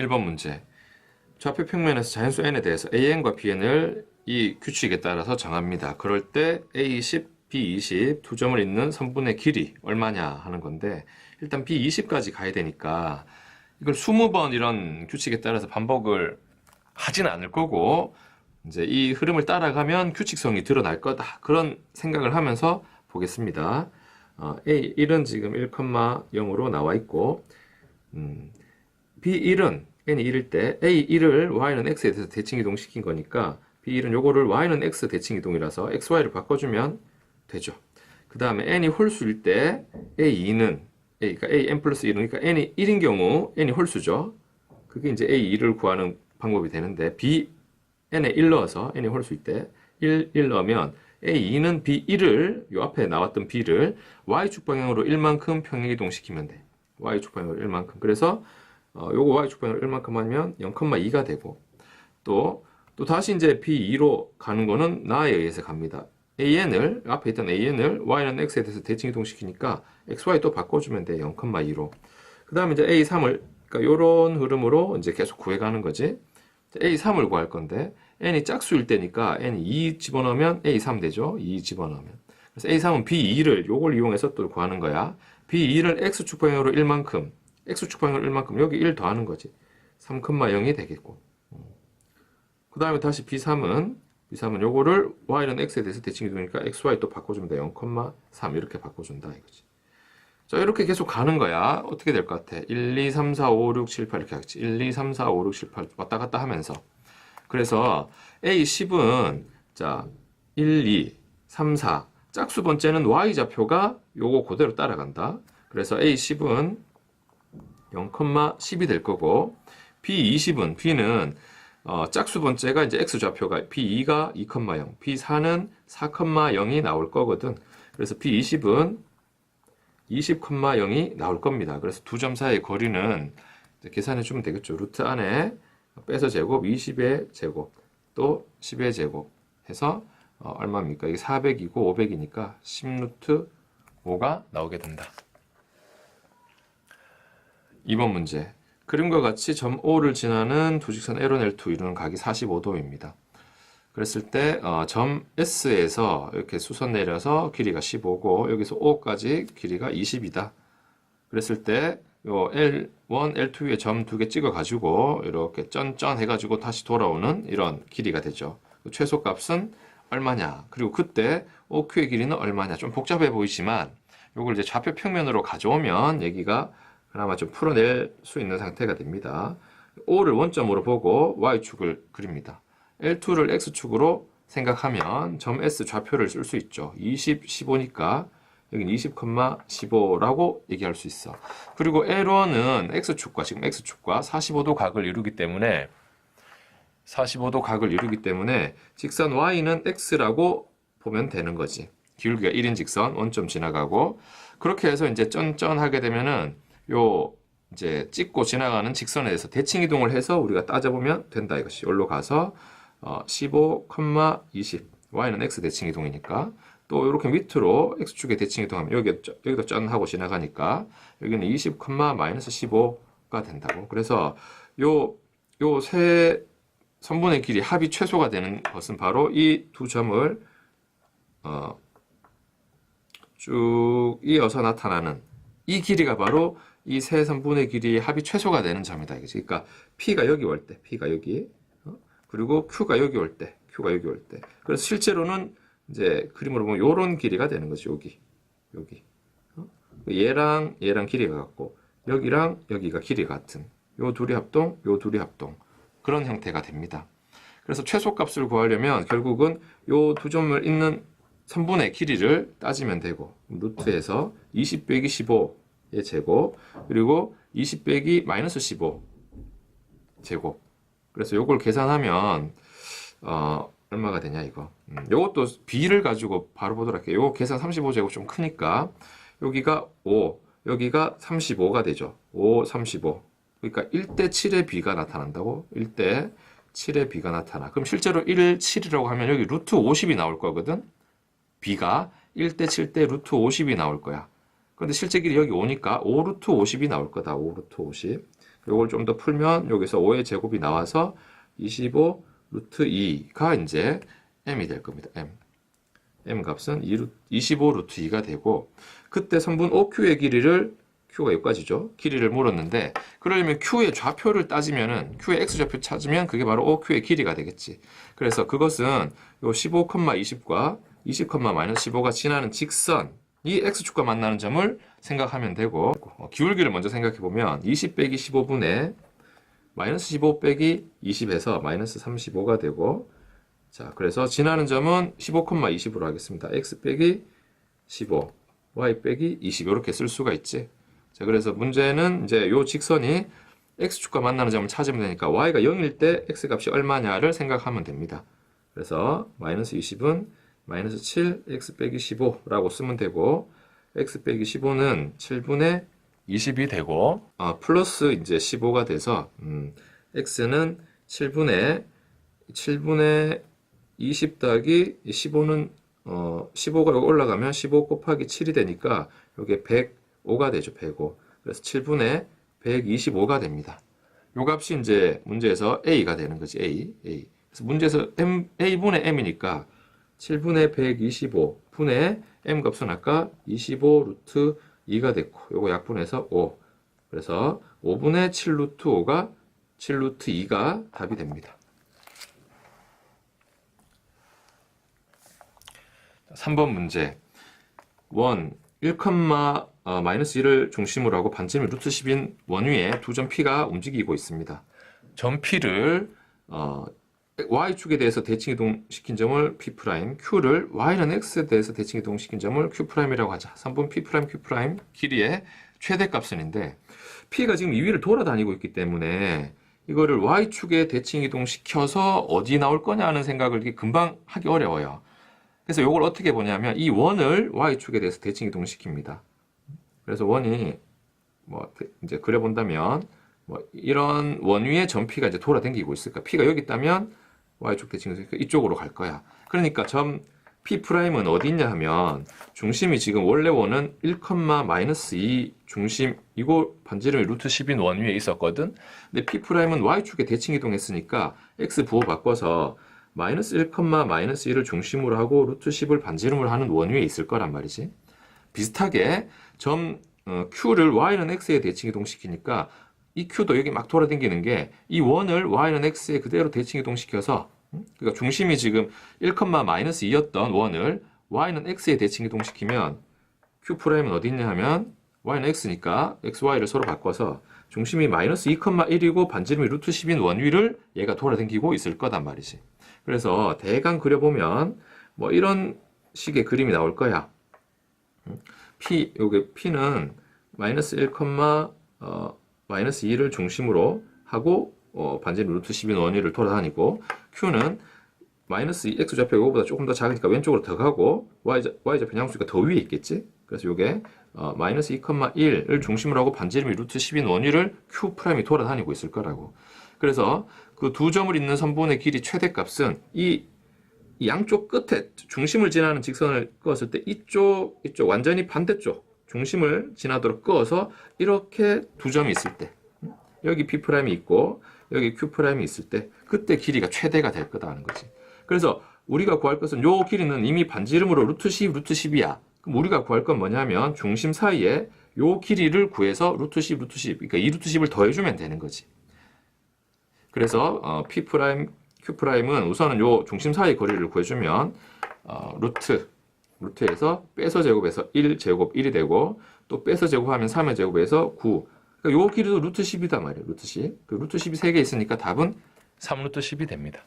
1번 문제. 좌표 평면에서 자연수 n에 대해서 an과 bn을 이 규칙에 따라서 정합니다. 그럴 때 a10, b20 두 점을 잇는 선분의 길이 얼마냐 하는 건데 일단 b20까지 가야 되니까 이걸 20번 이런 규칙에 따라서 반복을 하지는 않을 거고 이제 이 흐름을 따라가면 규칙성이 드러날 거다. 그런 생각을 하면서 보겠습니다. 어, A1은 지금 1,0으로 나와 있고 음, B1은 n이 1일 때 A1을 y는 x에 대해서 대칭 이동시킨 거니까 B1은 요거를 y는 x 대칭 이동이라서 xy를 바꿔주면 되죠. 그 다음에 n이 홀수일 때 A2는 A, 그러니까 an 플러스 1은 그러니까 n이 1인 경우 n이 홀수죠. 그게 이제 A2를 구하는 방법이 되는데 B n에 1 넣어서 n이 홀수일 때 1, 1 넣으면 A2는 B1을 요 앞에 나왔던 B를 y축 방향으로 1만큼 평행 이동시키면 돼. y축 방향으로 1만큼. 그래서 어, 요거 y축 방향으로 1만큼 하면 0,2가 되고 또, 또 다시 이제 B2로 가는 거는 나에 의해서 갑니다. AN을 앞에 있던 AN을 y는 x에 대해서 대칭 이동시키니까 xy 또 바꿔주면 돼 0,2로. 그 다음에 이제 A3을 그러니까 요런 흐름으로 이제 계속 구해가는 거지. A3을 구할 건데 n이 짝수일 때니까 n이 2 집어넣으면 A3 되죠. 2 집어넣으면. 그래서 A3은 B2를 요걸 이용해서 또 구하는 거야. B2를 x축 방향으로 1만큼, x축 방향으로 1만큼 여기 1 더하는 거지. 3,0이 되겠고. 그 다음에 다시 B3은 B3은 요거를 y는 x에 대해서 대칭 이동이니까 xy 또 바꿔주면 돼. 0,3 이렇게 바꿔준다 이거지. 자, 이렇게 계속 가는 거야. 어떻게 될 것 같아? 1, 2, 3, 4, 5, 6, 7, 8 이렇게 하겠지. 1, 2, 3, 4, 5, 6, 7, 8 왔다 갔다 하면서. 그래서 A10은 자, 1, 2, 3, 4. 짝수 번째는 Y 좌표가 요거 그대로 따라간다. 그래서 A10은 0,10이 될 거고 B20은 B는 어, 짝수 번째가 이제 X 좌표가 B2가 2,0, B4는 4,0이 나올 거거든. 그래서 B20은 20,0이 나올 겁니다. 그래서 두 점 사이의 거리는 계산해 주면 되겠죠. 루트 안에 빼서 제곱 20의 제곱 또 10의 제곱 해서 어, 얼마입니까? 이게 400이고 500이니까 10루트 5가 나오게 된다. 2번 문제. 그림과 같이 점 O를 지나는 두직선 L1, L2 이루는 각이 45도입니다. 그랬을 때, 어, 점 S에서 이렇게 수선 내려서 길이가 15고, 여기서 O까지 길이가 20이다. 그랬을 때, 요 L1, L2 위에 점 두 개 찍어 가지고, 이렇게 쩐쩐 해가지고 다시 돌아오는 이런 길이가 되죠. 그 최소 값은 얼마냐. 그리고 그때 OQ의 길이는 얼마냐. 좀 복잡해 보이지만, 요걸 이제 좌표 평면으로 가져오면 얘기가 그나마 좀 풀어낼 수 있는 상태가 됩니다. O를 원점으로 보고 Y축을 그립니다. L2를 X축으로 생각하면 점 S 좌표를 쓸 수 있죠. 20, 15니까 여기는 20,15라고 얘기할 수 있어. 그리고 L1은 X축과 지금 X축과 45도 각을 이루기 때문에 45도 각을 이루기 때문에 직선 Y는 X라고 보면 되는 거지. 기울기가 1인 직선 원점 지나가고 그렇게 해서 이제 쩐쩐하게 되면은 요 이제 찍고 지나가는 직선에 대해서 대칭 이동을 해서 우리가 따져보면 된다 이것이. 여기로 가서 어, 15,20 y는 x 대칭 이동이니까. 또 이렇게 밑으로 x축에 대칭 이동하면 여기 여기도 짠 하고 지나가니까 여기는 20, 마이너스 15가 된다고. 그래서 요 요 세 선분의 길이 합이 최소가 되는 것은 바로 이 두 점을 어, 쭉 이어서 나타나는 이 길이가 바로 이세 선분의 길이 합이 최소가 되는 점이다. 이거지. 그러니까 P가 여기 올 때, P가 여기, 어? 그리고 Q가 여기 올 때, Q가 여기 올 때. 그래서 실제로는 이제 그림으로 보면 요런 길이가 되는 거지. 여기, 여기. 어? 얘랑 얘랑 길이가 같고 여기랑 여기가 길이가 같은 요 둘이 합동, 요 둘이 합동 그런 형태가 됩니다. 그래서 최소값을 구하려면 결국은 요 두 점을 잇는 선분의 길이를 따지면 되고 루트에서 20 빼기 15 의 제곱 그리고 20 빼기 마이너스 15 제곱. 그래서 요걸 계산하면 어, 얼마가 되냐 이거. 음, 요것도 b를 가지고 바로 보도록 할게요. 요거 계산 35제곱 좀 크니까. 여기가 5 여기가 35가 되죠. 5, 35 그러니까 1대 7의 b가 나타난다고? 1대 7의 b가 나타나. 그럼 실제로 1, 7이라고 하면 여기 루트 50이 나올 거거든? B가 1대 7대 루트 50이 나올 거야. 그런데 실제 길이 여기 오니까 5 루트 50이 나올 거다. 5 루트 50. 요걸 좀 더 풀면 여기서 5의 제곱이 나와서 25 루트 2가 이제 m이 될 겁니다. m. m 값은 2 루, 25 루트 2가 되고 그때 선분 OQ의 길이를 Q가 여기까지죠. 길이를 물었는데 그러려면 Q의 좌표를 따지면은 Q의 X좌표 찾으면 그게 바로 OQ의 길이가 되겠지. 그래서 그것은 요 15, 20과 20, 마이너스 15가 지나는 직선 이 X축과 만나는 점을 생각하면 되고 어, 기울기를 먼저 생각해 보면 20 빼기 15분의 마이너스 15 빼기 20에서 마이너스 35가 되고 자 그래서 지나는 점은 15, 20으로 하겠습니다. X 빼기 15, Y 빼기 20 이렇게 쓸 수가 있지. 자 그래서 문제는 이제 요 직선이 X축과 만나는 점을 찾으면 되니까 Y가 0일 때 X 값이 얼마냐를 생각하면 됩니다. 그래서 마이너스 20은 마이너스 7 x 빼기 15라고 쓰면 되고 x 빼기 15는 7분의 20이 되고 아, 플러스 이제 15가 돼서 음, x는 7분의 7분의 20 더하기 15는 어, 15가 여기 올라가면 15 곱하기 7이 되니까 이게 105가 되죠. 105. 그래서 7분의 125가 됩니다. 요 값이 이제 문제에서 a가 되는 거지. a. a. 그래서 문제에서 m a분의 m이니까 7분의 125 분의 m 값은 아까 25 루트 2가 됐고 요거 약분해서 5 그래서 5분의 7 루트 5가 7 루트 2가 답이 됩니다. 3번 문제. 원 1, 어, 마이너스 1을 중심으로 하고 반지름이 루트 10인 원위에 두 점 P가 움직이고 있습니다. 점 P를 어, y축에 대해서 대칭 이동시킨 점을 p', q를 y는 x에 대해서 대칭 이동시킨 점을 q'이라고 하자. 3번 p', q' 길이의 최대값은인데 p가 지금 이 위를 돌아다니고 있기 때문에 이거를 y축에 대칭 이동시켜서 어디 나올 거냐 하는 생각을 금방 하기 어려워요. 그래서 이걸 어떻게 보냐면 이 원을 y축에 대해서 대칭 이동시킵니다. 그래서 원이 뭐 이제 그려본다면 뭐 이런 원 위에 점 p가 이제 돌아다니고 있을까? p가 여기 있다면 y축 대칭에서 이쪽으로 갈 거야. 그러니까 점 P'은 어디 있냐 하면 중심이 지금 원래 원은 1, 마이너스 2 중심 이거 반지름이 루트 10인 원 위에 있었거든. 근데 P'은 Y축에 대칭 이동했으니까 X 부호 바꿔서 마이너스 1, 마이너스 1을 중심으로 하고 루트 10을 반지름을 하는 원 위에 있을 거란 말이지. 비슷하게 점 어, Q를 Y는 X에 대칭 이동시키니까 이 Q도 여기 막 돌아다니는 게 이 원을 Y는 X에 그대로 대칭 이동시켜서 음? 그러니까 중심이 지금 1, 마이너스 2였던 원을 Y는 X에 대칭 이동시키면 Q'은 어디 있냐 하면 Y는 X니까 XY를 서로 바꿔서 중심이 마이너스 2,1이고 반지름이 루트 10인 원 위를 얘가 돌아다니고 있을 거단 말이지. 그래서 대강 그려보면 뭐 이런 식의 그림이 나올 거야. 음? P, 요게 P는 마이너스 1, 어, 마이너스 2를 중심으로 하고 어, 반지름 루트 10인 원위를 돌아다니고 Q는 마이너스 2 X좌표 이거보다 조금 더 작으니까 왼쪽으로 더 가고 Y좌, Y좌표 양수가 더 위에 있겠지? 그래서 이게 어, 마이너스 2,1을 중심으로 하고 반지름이 루트 10인 원위를 Q'이 돌아다니고 있을 거라고. 그래서 그 두 점을 잇는 선분의 길이 최대값은 이, 이 양쪽 끝에 중심을 지나는 직선을 그었을 때 이쪽, 이쪽 완전히 반대쪽 중심을 지나도록 그어서 이렇게 두 점이 있을 때 여기 P'이 있고 여기 Q'이 있을 때 그때 길이가 최대가 될 거다 하는 거지. 그래서 우리가 구할 것은 요 길이는 이미 반지름으로 루트 10, 루트 10이야. 그럼 우리가 구할 건 뭐냐면 중심 사이에 요 길이를 구해서 루트 10, 루트 10. 그러니까 이 루트 10을 더해주면 되는 거지. 그래서 어, P', Q'은 우선은 요 중심 사이 거리를 구해주면 어, 루트 루트에서 빼서 제곱해서 1 제곱 1이 되고 또 빼서 제곱하면 3의 제곱에서 9. 그러니까 요 길이도 루트 10이단 말이에요. 루트 10. 그 루트 10이 3개 있으니까 답은 3루트 10이 됩니다.